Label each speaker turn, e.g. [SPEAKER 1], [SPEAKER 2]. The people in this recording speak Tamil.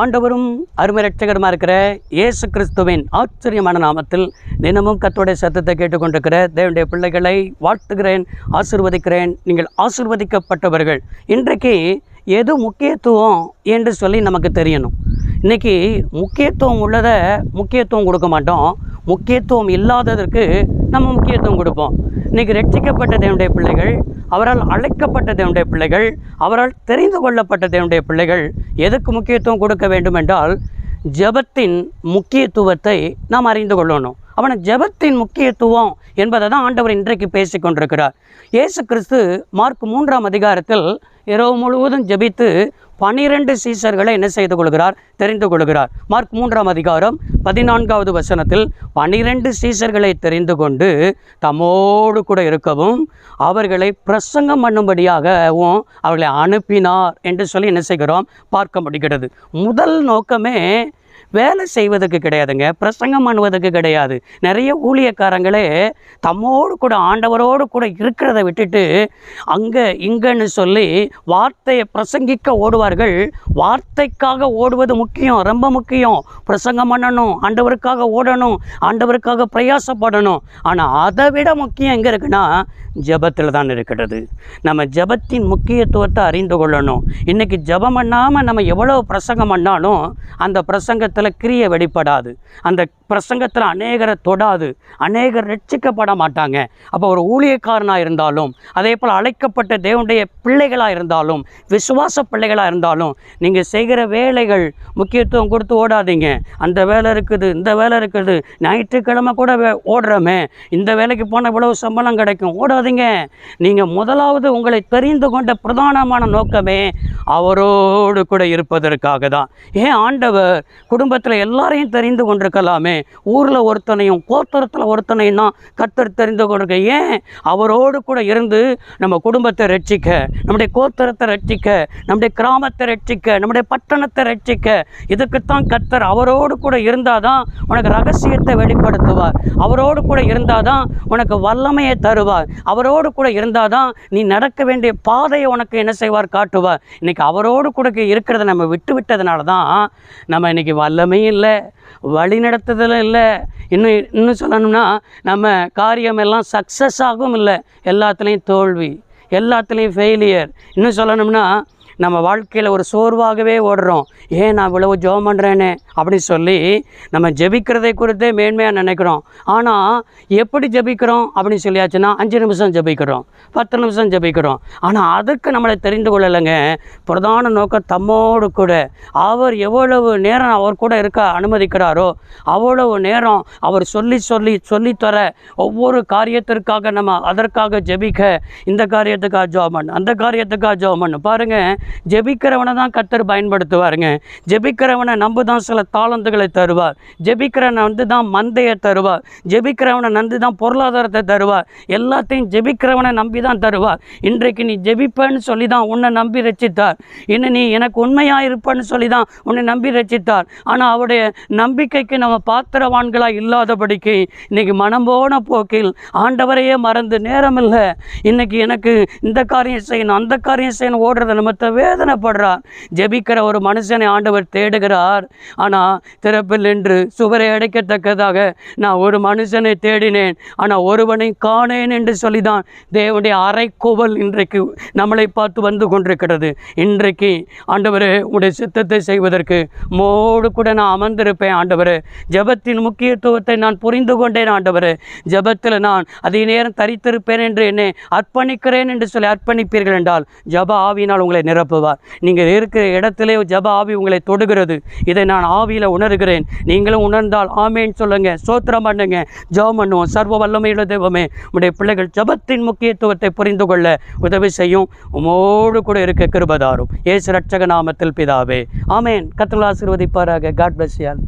[SPEAKER 1] ஆண்டவரும் அருமை ரட்சகருமா இருக்கிற இயேசு கிறிஸ்துவின் ஆச்சரியமான நாமத்தில் தினமும் கத்தோடைய சத்தத்தை கேட்டுக்கொண்டிருக்கிற தேவனுடைய பிள்ளைகளை வாழ்த்துகிறேன் ஆசிர்வதிக்கிறேன். நீங்கள் ஆசிர்வதிக்கப்பட்டவர்கள். இன்றைக்கு எது முக்கியத்துவம் என்று சொல்லி நமக்கு தெரியணும். இன்னைக்கு முக்கியத்துவம் உள்ளதை முக்கியத்துவம் கொடுக்க மாட்டோம். முக்கியத்துவம் இல்லாததற்கு நம்ம முக்கியத்துவம் கொடுப்போம். இன்றைக்கி ரட்சிக்கப்பட்ட தேவனுடைய பிள்ளைகள் அவரால் அழைக்கப்பட்ட தேவனுடைய பிள்ளைகள் அவரால் தெரிந்து கொள்ளப்பட்ட தேவனுடைய பிள்ளைகள் எதுக்கு முக்கியத்துவம் கொடுக்க வேண்டும் என்றால் ஜெபத்தின் முக்கியத்துவத்தை நாம் அறிந்து கொள்ளணும். அவனை ஜெபத்தின் முக்கியத்துவம் என்பதை தான் ஆண்டவர் இன்றைக்கு பேசி கொண்டிருக்கிறார் இயேசு கிறிஸ்து மார்க் மூன்றாம் அதிகாரத்தில் இரவு முழுவதும் ஜெபித்து பனிரெண்டு சீசர்களை என்ன செய்து கொள்கிறார்? தெரிந்து கொள்கிறார். மார்க் மூன்றாம் அதிகாரம் பதினான்காவது வசனத்தில் பனிரெண்டு சீசர்களை தெரிந்து கொண்டு தம்மோடு கூட இருக்கவும் அவர்களை பிரசங்கம் பண்ணும்படியாகவும் அவர்களை அனுப்பினார் என்று சொல்லி என்ன செய்கிறோம்? பார்க்க முடிகிறது. முதல் நோக்கமே வேலை செய்வதற்கு கிடையாதுங்க பிரசங்கம் பண்ணுவதற்கு கிடையாது. நிறைய ஊழியக்காரங்களே தம்மோடு கூட ஆண்டவரோடு கூட இருக்கிறத விட்டுட்டு அங்கே இங்கன்னு சொல்லி வார்த்தையை பிரசங்கிக்க ஓடுவார்கள். வார்த்தைக்காக ஓடுவது முக்கியம் ரொம்ப முக்கியம். பிரசங்கம் பண்ணணும் ஆண்டவருக்காக ஓடணும் ஆண்டவருக்காக பிரயாசப்படணும். ஆனால் அதை விட முக்கியம் எங்கே இருக்குன்னா ஜெபத்தில் தான் இருக்கிறது. நம்ம ஜெபத்தின் முக்கியத்துவத்தை அறிந்து கொள்ளணும். இன்றைக்கி ஜெபம் பண்ணாமல் நம்ம எவ்வளோ பிரசங்கம் பண்ணாலும் அந்த பிரசங்கத்தில் கிரிய வெளிப்படாது. அந்த பிரசங்கத்தில் அநேகரை தொடாது. அநேகர் ரட்சிக்கப்பட மாட்டாங்க. அப்போ ஒரு ஊழியக்காரனாக இருந்தாலும் அதே போல் அழைக்கப்பட்ட தேவனுடைய பிள்ளைகளாக இருந்தாலும் விசுவாச பிள்ளைகளாக இருந்தாலும் நீங்கள் செய்கிற வேலைகள் முக்கியத்துவம் கொடுத்து ஓடாதீங்க. அந்த வேலை இருக்குது இந்த வேலை இருக்குது. ஞாயிற்றுக்கிழமை கூட ஓடுறோமே. இந்த வேலைக்கு போனால் இவ்வளவு சம்பளம் கிடைக்கும். ஓடாதீங்க. நீங்கள் முதலாவது உங்களை தெரிந்து கொண்ட பிரதானமான நோக்கமே அவரோடு கூட இருப்பதற்காக தான் ஏன் ஆண்டவர் குடும்பத்தில் எல்லாரையும் தெரிந்து கொண்டிருக்கலாமே. ஊரில் ஒருத்தனையும் கோத்தரத்தில் ஒருத்தனையும் தான் கத்தர் தெரிந்து கொண்டிருக்க. ஏன்? அவரோடு கூட இருந்து நம்ம குடும்பத்தை ரட்சிக்க நம்முடைய கோத்தரத்தை ரட்சிக்க நம்முடைய கிராமத்தை ரட்சிக்க நம்முடைய பட்டணத்தை ரட்சிக்க. இதுக்குத்தான் கத்தர் அவரோடு கூட இருந்தால் தான் உனக்கு ரகசியத்தை வெளிப்படுத்துவார். அவரோடு கூட இருந்தால் தான் உனக்கு வல்லமையை தருவார். அவரோடு கூட இருந்தால் தான் நீ நடக்க வேண்டிய பாதையை உனக்கு என்ன செய்வார் காட்டுவார். இன்னைக்கு அவரோடு கூட இருக்கிறத நம்ம விட்டு விட்டதுனால தான் நம்ம இன்னைக்கு வல்லமையும் இல்லை வழி நடத்துதலும் இல்லை. இன்னும் இன்னும் சொல்லணும்னா நம்ம காரியம் எல்லாம் சக்ஸஸ் ஆகவும் இல்லை. எல்லாத்துலேயும் தோல்வி எல்லாத்துலேயும் ஃபெயிலியர் இன்னும் சொல்லணும்னா நம்ம வாழ்க்கையில் ஒரு சோர்வாகவே ஓடுறோம். ஏன் நான் இவ்வளவு ஜெபம் பண்ணுறேன்னு அப்படின்னு சொல்லி நம்ம ஜெபிக்கிறதை குறித்தே மேன்மையாக நினைக்கிறோம். ஆனால் எப்படி ஜெபிக்கிறோம்? அப்படின்னு சொல்லியாச்சுன்னா அஞ்சு நிமிஷம் ஜெபிக்கிறோம் பத்து நிமிஷம் ஜெபிக்கிறோம். ஆனால் அதுக்கு நம்மளை தெரிந்து கொள்ளலைங்க. பிரதான நோக்கம் தம்மோடு கூட. அவர் எவ்வளவு நேரம் அவர் கூட இருக்க அனுமதிக்கிறாரோ அவ்வளவு நேரம் அவர் சொல்லி சொல்லி சொல்லித்தர ஒவ்வொரு காரியத்திற்காக நம்ம அதற்காக ஜெபிக்க இந்த காரியத்துக்காக ஜோமன் பண்ணு அந்த காரியத்துக்காக ஜோமன் பண்ணு. ஜெபிக்கிறவனை தான் கத்தர் பயன்படுத்துவாருங்க. ஜெபிக்கிறவனை நம்பு தான் சில தாளந்துகளை தருவார். ஜெபிக்கிறவனை வந்து தான் மந்தையை தருவார். ஜெபிக்கிறவனை நம்பி தான் பொருளாதாரத்தை தருவார். எல்லாத்தையும் ஜெபிக்கிறவனை நம்பி தான் தருவார். இன்றைக்கு நீ ஜெபிப்பேன்னு சொல்லி தான் உன்னை நம்பி ரச்சித்தார் இன்னும் நீ எனக்கு உண்மையாக இருப்பேன்னு சொல்லி தான் உன்னை நம்பி ரச்சித்தார் ஆனால் அவருடைய நம்பிக்கைக்கு நம்ம பாத்திரவான்களாக இல்லாதபடிக்கு இன்னைக்கு மனம் போன போக்கில் ஆண்டவரையே மறந்து நேரம் இல்லை இன்னைக்கு எனக்கு இந்த காரியம் செய்யணும் அந்த காரியம் செய்யணும் ஓடுறத நிமித்த வேதனைப்படுறார் ஜெபிக்கிற ஒரு மனுஷனை ஆண்டவர் தேடுகிறார். ஆனால் திறப்பில் என்று சுவரை அடைக்கத்தக்கதாக நான் ஒரு மனுஷனை தேடினேன். ஆனால் ஒருவனை காணேன் என்று சொல்லிதான் தேவனுடைய அரைக்கோவல் இன்றைக்கு நம்மளை பார்த்து வந்து கொண்டிருக்கிறது. இன்றைக்கு ஆண்டவரே உடைய சித்தத்தை செய்வதற்கு மோடு கூட நான் அமர்ந்திருப்பேன் ஆண்டவரே. ஜெபத்தின் முக்கியத்துவத்தை நான் புரிந்து கொண்டேன் ஆண்டவரே. ஜபத்தில் நான் அதிக நேரம் தரித்திருப்பேன் என்று என்னை அர்ப்பணிக்கிறேன் என்று சொல்லி அர்ப்பணிப்பீர்கள் என்றால் ஜப ஆவியினால் உங்களை நிரப்புவார் நீங்கள் இருக்கிற இடத்திலே ஜப ஆவி உங்களை தொடுகிறது. இதை நான் ஆவியில் உணர்கிறேன். நீங்களும் உணர்ந்தால் ஆமேன்னு சொல்லுங்க சோத்திரம் பண்ணுங்க. ஜபம் பண்ணுவோம். சர்வ வல்லமையுள்ள தெய்வமே உடைய பிள்ளைகள் ஜபத்தின் முக்கியத்துவத்தை புரிந்து கொள்ள உதவி செய்யும். உமோடு கூட இருக்க கிருபதாரும். ஏசு ரட்சக நாமத்தில் பிதாவே. ஆமேன். கத்தல் ஆசீர்வதிப்பாராக. காட் பிளஸ் யால்